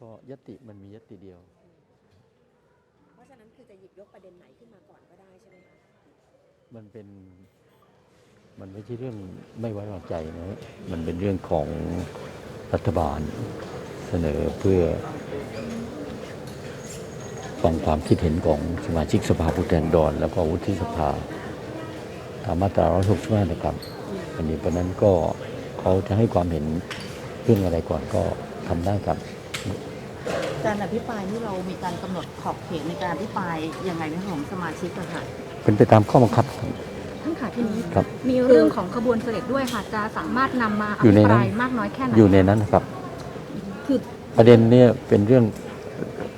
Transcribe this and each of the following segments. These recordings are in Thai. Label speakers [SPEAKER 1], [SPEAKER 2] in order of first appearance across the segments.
[SPEAKER 1] ก็ยติมันมียติเดียว
[SPEAKER 2] เพราะฉะนั้นคือจะหยิบยกประเด็นไหนขึ้นมาก่อนก็ได้ใช่ไหมคะ
[SPEAKER 1] มันเป็นมันไม่ใช่เรื่องไม่ไว้วางใจนะมันเป็นเรื่องของรัฐบาลเสนอเพื่อฟังความคิดเห็นของสมาชิกสภาผู้แทนราษฎรแล้วก็วุฒิสภาตามมาตรา165นะครับอันนี้เพราะฉะนั้นก็เขาจะให้ความเห็นเรื่องอะไรก่อนก็ทำได้ครับ
[SPEAKER 3] การอภิปรายนี่เรามีการกำหนดขอบเขตในการอภิปรายยังไงในของสมาชิกอะค่ะ
[SPEAKER 1] เป็นไปตามข้อบังคับครับ
[SPEAKER 4] ท่านค่ะทีนี้
[SPEAKER 1] ครับ
[SPEAKER 4] มีเรื่องของขบวนเสด็จด้วยค่ะจะสามารถนำมาอ
[SPEAKER 1] อยู่ใน
[SPEAKER 4] ภิป
[SPEAKER 1] นั้น
[SPEAKER 4] รายมากน้อยแค่ไหน
[SPEAKER 1] อยู่ในนั้นนะครับ
[SPEAKER 3] คือ
[SPEAKER 1] ประเด็นเนี่ยเป็นเรื่อง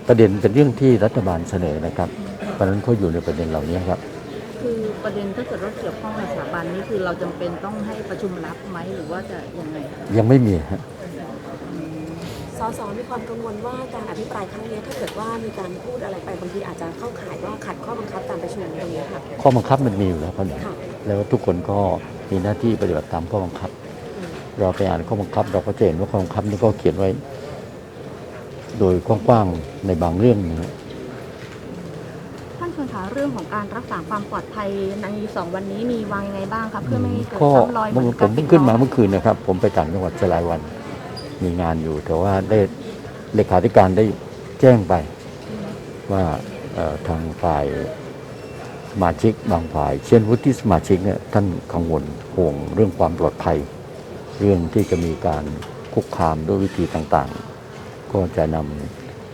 [SPEAKER 1] ประเด็นเป็นเรื่องที่รัฐบาลเสนอนะครับเพราะฉะนั้นเขาอยู่ในประเด็นเหล่านี้ครับ
[SPEAKER 3] คือประเด็นถ้าเกิดว่าเกี่ยวข้องกับสถาบันนี่คือเราจำเป็นต้องให้ประชุมรับไหมหรือว่าจะยังไงคะ
[SPEAKER 1] ยังไม่มีฮะ
[SPEAKER 2] สสมีความกังวลว่าการอภิปรายครั้งนี้ถ้าเกิดว่ามีการพูดอะไรไปบางทีอาจจะเข้าข่ายว่าขัดข้อบังคับการประชุมตรงนี้ค่ะ
[SPEAKER 1] ข้อบังคับมันมีอยู่แล้วครับ
[SPEAKER 2] ค่ะ
[SPEAKER 1] แล้วทุกคนก็มีหน้าที่ปฏิบัติตามข้อบังคับ
[SPEAKER 2] อืม
[SPEAKER 1] เราไปอ่านข้อบังคับ เราก็จะเห็นว่าข้อบังคับนี่ก็เขียนไว้ โดยกว้างๆในบางเรื่องนะฮะ
[SPEAKER 4] ท่านชวนคะเรื่องของการรักษาความปลอดภัยในสองวันนี้มีวางยังไงบ้างคะเพื่อไม่ให้เกิด
[SPEAKER 1] ก็
[SPEAKER 4] ซ้ำรอยเห
[SPEAKER 1] เมื่
[SPEAKER 4] มื
[SPEAKER 1] อ
[SPEAKER 4] อน
[SPEAKER 1] ผ
[SPEAKER 4] กับ
[SPEAKER 1] มเพิ่งขึ้นมาเมื่อคืนนะครับ ผมไปต่างจังหวัดสลายวัน มีงานอยู่ แต่ว่าได้เลขาธิการได้แจ้งไปว่าทางฝ่ายสมาชิกบางฝ่าย เช่นวุฒิสมาชิกเนี่ยท่านกังวลห่วงเรื่องความปลอดภัย เรื่องที่จะมีการคุกคามด้วยวิธีต่างๆ ก็จะน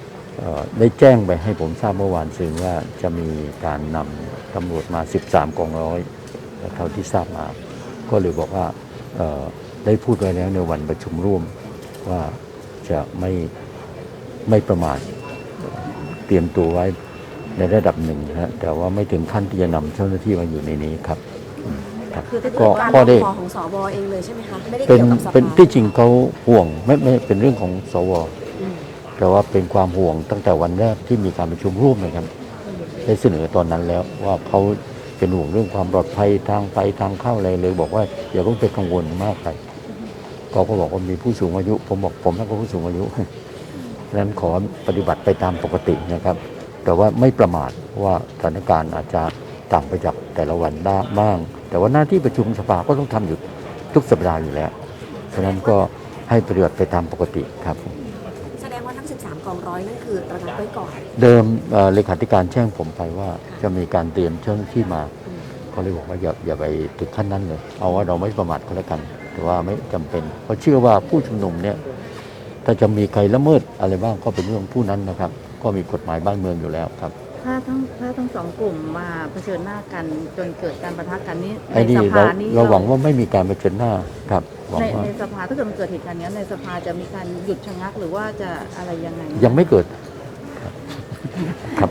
[SPEAKER 1] ำได้แจ้งไปให้ผมทราบเมื่อวานซึ่งว่าจะมีการนำตำรวจมา 13กองร้อยเท่าที่ทราบมา ก็เลยบอกว่าได้พูดไว้แล้วในวันประชุมร่วม ว่าจะไม่ไม่ประมาทเตรียมตัวไว้ในระดับหนึ่งนะฮะแต่ว่าไม่ถึงขั้นที่จะนำเจ้าหน้าที่มาอยู่ในนี้ครับอืมครับ
[SPEAKER 2] คือเป็น
[SPEAKER 1] ก็
[SPEAKER 2] การ
[SPEAKER 1] ก็ได้
[SPEAKER 2] ขอของสวเองเลยใช่ไหมคะไม่ได้
[SPEAKER 1] เป็น
[SPEAKER 2] เกี่ยวกับสภา
[SPEAKER 1] เป็นที่จริงเขาห่วงไม่ไม่เป็นเรื่องของสว
[SPEAKER 2] อืม
[SPEAKER 1] แต่ว่าเป็นความห่วงตั้งแต่วันแรกที่มีการประชุมร่วมนะครับ
[SPEAKER 2] อืม
[SPEAKER 1] ได้เสนอตอนนั้นแล้วว่าเขาเป็นห่วงเรื่องความปลอดภัยทางไปทางเข้าอะไรเลย บอกว่าอย่าเพิ่งไปกังวลมากไป เขาก็บอกว่ามีผู้สูงอายุ ผมบอกผมนั่นก็ผู้สูงอายุฉะนั้นขอปฏิบัติไปตามปกตินะครับ แต่ว่าไม่ประมาทว่าสถานการณ์อาจจะต่างไปจากแต่ละวันได้บ้าง แต่ว่าหน้าที่ประชุมสภาก็ต้องทำอยู่ทุกสัปดาห์อยู่แล้วฉะนั้นก็ให้ปฏิบัติไปตามปกติครับ
[SPEAKER 2] แสดงว่าทั้ง 13 กองร้อยนั่นคือระงับไว้ก่อน
[SPEAKER 1] เดิมเอ่อเลขาธิการแจ้งผมไปว่าจะมีการเตรียมเจ้าหน้าที่มา
[SPEAKER 2] อืม
[SPEAKER 1] เขาเลยบอกว่าอย่าอย่าไปถึงขั้นนั้นเลย เอาว่าเราไม่ประมาทก็แล้วกัน แต่ว่าไม่จำเป็น เพราะเชื่อว่าผู้ชุมนุมเนี่ยถ้าจะมีใครละเมิดอะไรบ้างก็เป็นเรื่องผู้นั้นนะครับ ก็มีกฎหมายบ้านเมืองอยู่แล้วครับ
[SPEAKER 3] ถ้าทั้งถ้าทั้งสองกลุ่มมาเผชิญหน้ากันจนเกิดการประทะกันนี้ใน
[SPEAKER 1] ไอ้นี่
[SPEAKER 3] ส
[SPEAKER 1] เรา
[SPEAKER 3] ภานี่
[SPEAKER 1] เราหวังว่าไม่มีการเผชิญหน้าครับหวัง
[SPEAKER 3] ใน
[SPEAKER 1] ว่า
[SPEAKER 3] ในสภาถ้าเกิดมันเกิดเหตุการณ์นี้ในสภาจะมีการหยุดชะงักหรือว่าจะอะไรยังไง
[SPEAKER 1] ยังไม่เกิดครับ